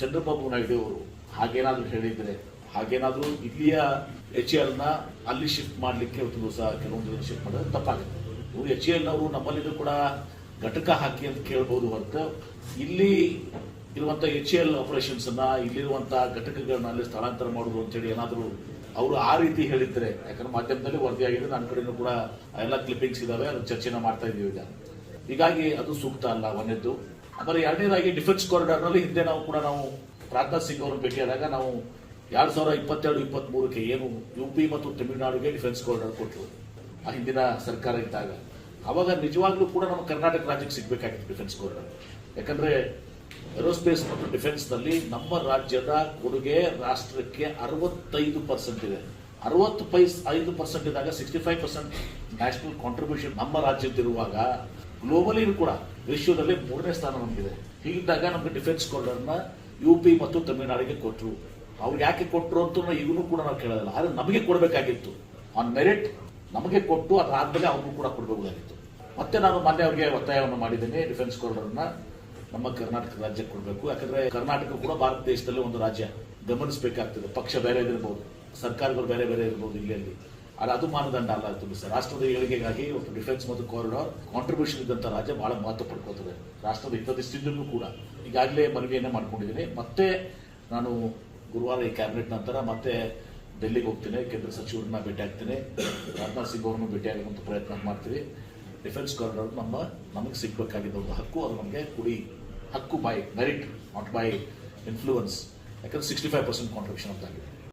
ಚಂದ್ರಬಾಬು ನಾಯ್ಡು ಅವರು ಹಾಗೇನಾದ್ರೂ ಹೇಳಿದ್ರೆ, ಹಾಗೇನಾದ್ರೂ ಇಲ್ಲಿಯ ಎಚ್ ಎಲ್ನ ಅಲ್ಲಿ ಶಿಫ್ಟ್ ಮಾಡ್ಲಿಕ್ಕೆ ದಿವಸ ಕೆಲವೊಂದು ದಿನ ಶಿಫ್ಟ್ ಮಾಡಿದ್ರೆ ತಪ್ಪಾಗುತ್ತೆ. ಇವರು ಎಚ್ ಎಲ್ ಅವರು ನಮ್ಮಲ್ಲಿದ್ದು ಕೂಡ ಘಟಕ ಹಾಕಿ ಅಂತ ಕೇಳ್ಬೋದು ಅಂತ ಇಲ್ಲಿ ಇರುವಂತ ಎಚ್ ಎಲ್ ಆಪರೇಷನ್ಸ್ ಅನ್ನ, ಇಲ್ಲಿರುವಂತ ಘಟಕಗಳನ್ನ ಅಲ್ಲಿ ಸ್ಥಳಾಂತರ ಮಾಡುದು ಅಂತೇಳಿ ಏನಾದರೂ ಅವರು ಆ ರೀತಿ ಹೇಳಿದ್ರೆ, ಯಾಕಂದ್ರೆ ಮಾಧ್ಯಮದಲ್ಲಿ ವರದಿಯಾಗಿದೆ ನನ್ನ ಕಡೆನೂ ಕೂಡ ಎಲ್ಲ ಕ್ಲಿಪ್ಪಿಂಗ್ಸ್ ಇದಾವೆ ಅದು ಚರ್ಚೆನ ಮಾಡ್ತಾ ಇದೀವಿ ಈಗ. ಹೀಗಾಗಿ ಅದು ಸೂಕ್ತ ಅಲ್ಲ, ಒಂದೆದ್ದು. ಆಮೇಲೆ ಎರಡನೇದಾಗಿ ಡಿಫೆನ್ಸ್ ಕಾರಿಡಾರ್ನಲ್ಲಿ ಹಿಂದೆ ನಾವು ಕೂಡ ನಾವು ರಾಜನಾಥ್ ಸಿಂಗ್ ಅವರನ್ನು ಭೇಟಿಯಾದಾಗ ನಾವು ಎರಡ್ ಸಾವಿರದ ಇಪ್ಪತ್ತೆರಡು ಇಪ್ಪತ್ತ್ ಮೂರಕ್ಕೆ ಏನು ಯು ಪಿ ಮತ್ತು ತಮಿಳುನಾಡಿಗೆ ಡಿಫೆನ್ಸ್ ಕಾರಿಡಾರ್ ಕೊಟ್ಟರು ಆ ಹಿಂದಿನ ಸರ್ಕಾರ ಇದ್ದಾಗ. ಅವಾಗ ನಿಜವಾಗ್ಲೂ ಕೂಡ ನಮ್ಮ ಕರ್ನಾಟಕ ರಾಜ್ಯಕ್ಕೆ ಸಿಗ್ಬೇಕಾಗಿತ್ತು ಡಿಫೆನ್ಸ್ ಕಾರಿಡಾರ್ ಯಾಕಂದ್ರೆ ಏರೋಸ್ಪೇಸ್ ಮತ್ತು ಡಿಫೆನ್ಸ್ನಲ್ಲಿ ನಮ್ಮ ರಾಜ್ಯದ ಕೊಡುಗೆ ರಾಷ್ಟ್ರಕ್ಕೆ ಅರವತ್ತೈದು ಪರ್ಸೆಂಟ್ ಇದೆ. ಅರವತ್ತು ಪೈಸ್ ಐದು ಪರ್ಸೆಂಟ್ ಇದ್ದಾಗ sixty five percent national contribution ನಮ್ಮ ರಾಜ್ಯದ್ದಿರುವಾಗ ಗ್ಲೋಬಲಿ ಕೂಡ ವಿಶ್ವದಲ್ಲಿ ಮೂರನೇ ಸ್ಥಾನ ನಮಗಿದೆ. ಹೀಗಿದ್ದಾಗ ನಮಗೆ ಡಿಫೆನ್ಸ್ ಕಾರಿಡಾರ್ನ ಯು ಪಿ ಮತ್ತು ತಮಿಳುನಾಡಿಗೆ ಕೊಟ್ಟರು ಅವ್ರಿಗೆ ಯಾಕೆ ಕೊಟ್ಟರು ಅಂತ ಈಗಲೂ ಕೂಡ ನಾವು ಕೇಳೋದಿಲ್ಲ. ಆದರೆ ನಮಗೆ ಕೊಡಬೇಕಾಗಿತ್ತು. ಆನ್ ಮೆರಿಟ್ ನಮಗೆ ಕೊಟ್ಟು ಅದಾದ್ಮೇಲೆ ಅವ್ರಿಗೂ ಕೂಡ ಕೊಡಬೇಕಾಗಿತ್ತು. ಮತ್ತೆ ನಾನು ಮೊನ್ನೆ ಅವರಿಗೆ ಒತ್ತಾಯವನ್ನು ಮಾಡಿದ್ದೇನೆ. ಡಿಫೆನ್ಸ್ ಕಾರಿಡಾರ್ನ ನಮ್ಮ ಕರ್ನಾಟಕ ರಾಜ್ಯಕ್ಕೆ ಕೊಡಬೇಕು. ಯಾಕಂದ್ರೆ ಕರ್ನಾಟಕ ಕೂಡ ಭಾರತ ದೇಶದಲ್ಲಿ ಒಂದು ರಾಜ್ಯ. ಗಮನಿಸಬೇಕಾಗ್ತದೆ. ಪಕ್ಷ ಬೇರೆ ಇರಬಹುದು ಸರ್ಕಾರಗಳು ಬೇರೆ ಬೇರೆ ಇರಬಹುದು ಇಲ್ಲಿ ಆದ್ರೆ ಅದು ಮಾನದಂಡ ಅಲ್ಲ ಅದು ಸರ್. ರಾಷ್ಟ್ರದ ಏಳಿಗೆಗಾಗಿ ಒಂದು ಡಿಫೆನ್ಸ್ ಮತ್ತು ಕಾರಿಡಾರ್ ಕಾಂಟ್ರಿಬ್ಯೂಷನ್ ಇದ್ದಂಥ ರಾಜ್ಯ ಬಹಳ ಮಹತ್ವ ಪಡ್ಕೋತದೆ ರಾಷ್ಟ್ರದ ಹಿತದೃಷ್ಟಿಯಿಂದಲೂ ಕೂಡ. ಈಗಾಗಲೇ ಮನವಿಯನ್ನು ಮಾಡ್ಕೊಂಡಿದ್ದೀನಿ. ಮತ್ತೆ ನಾನು ಗುರುವಾರ ಈ ಕ್ಯಾಬಿನೆಟ್ ನಂತರ ಮತ್ತೆ ಡೆಲ್ಲಿಗೆ ಹೋಗ್ತೀನಿ. ಕೇಂದ್ರ ಸಚಿವರನ್ನ ಭೇಟಿ ಆಗ್ತೀನಿ. ರಾಜನಾಥ್ ಸಿಂಗ್ ಅವ್ರನ್ನ ಭೇಟಿ ಆಗುವಂಥ ಪ್ರಯತ್ನ ಮಾಡ್ತೀವಿ. ಡಿಫೆನ್ಸ್ ಕಾರಿಡಾರ್ ನಮ್ಮ, ನಮಗೆ ಸಿಗಬೇಕಾಗಿದ್ದ ಒಂದು ಹಕ್ಕು, ಅದು ನಮಗೆ ಕುಡಿ. ಹಕ್ಕು by merit not by influence ಯಾಕಂದ್ರೆ ಸಿಕ್ಸ್ಟಿ ಫೈವ್ ಪರ್ಸೆಂಟ್ ಕಾಂಟ್ರಿಬ್ಯೂಷನ್ ಅಂತ ಆಗಿದೆ.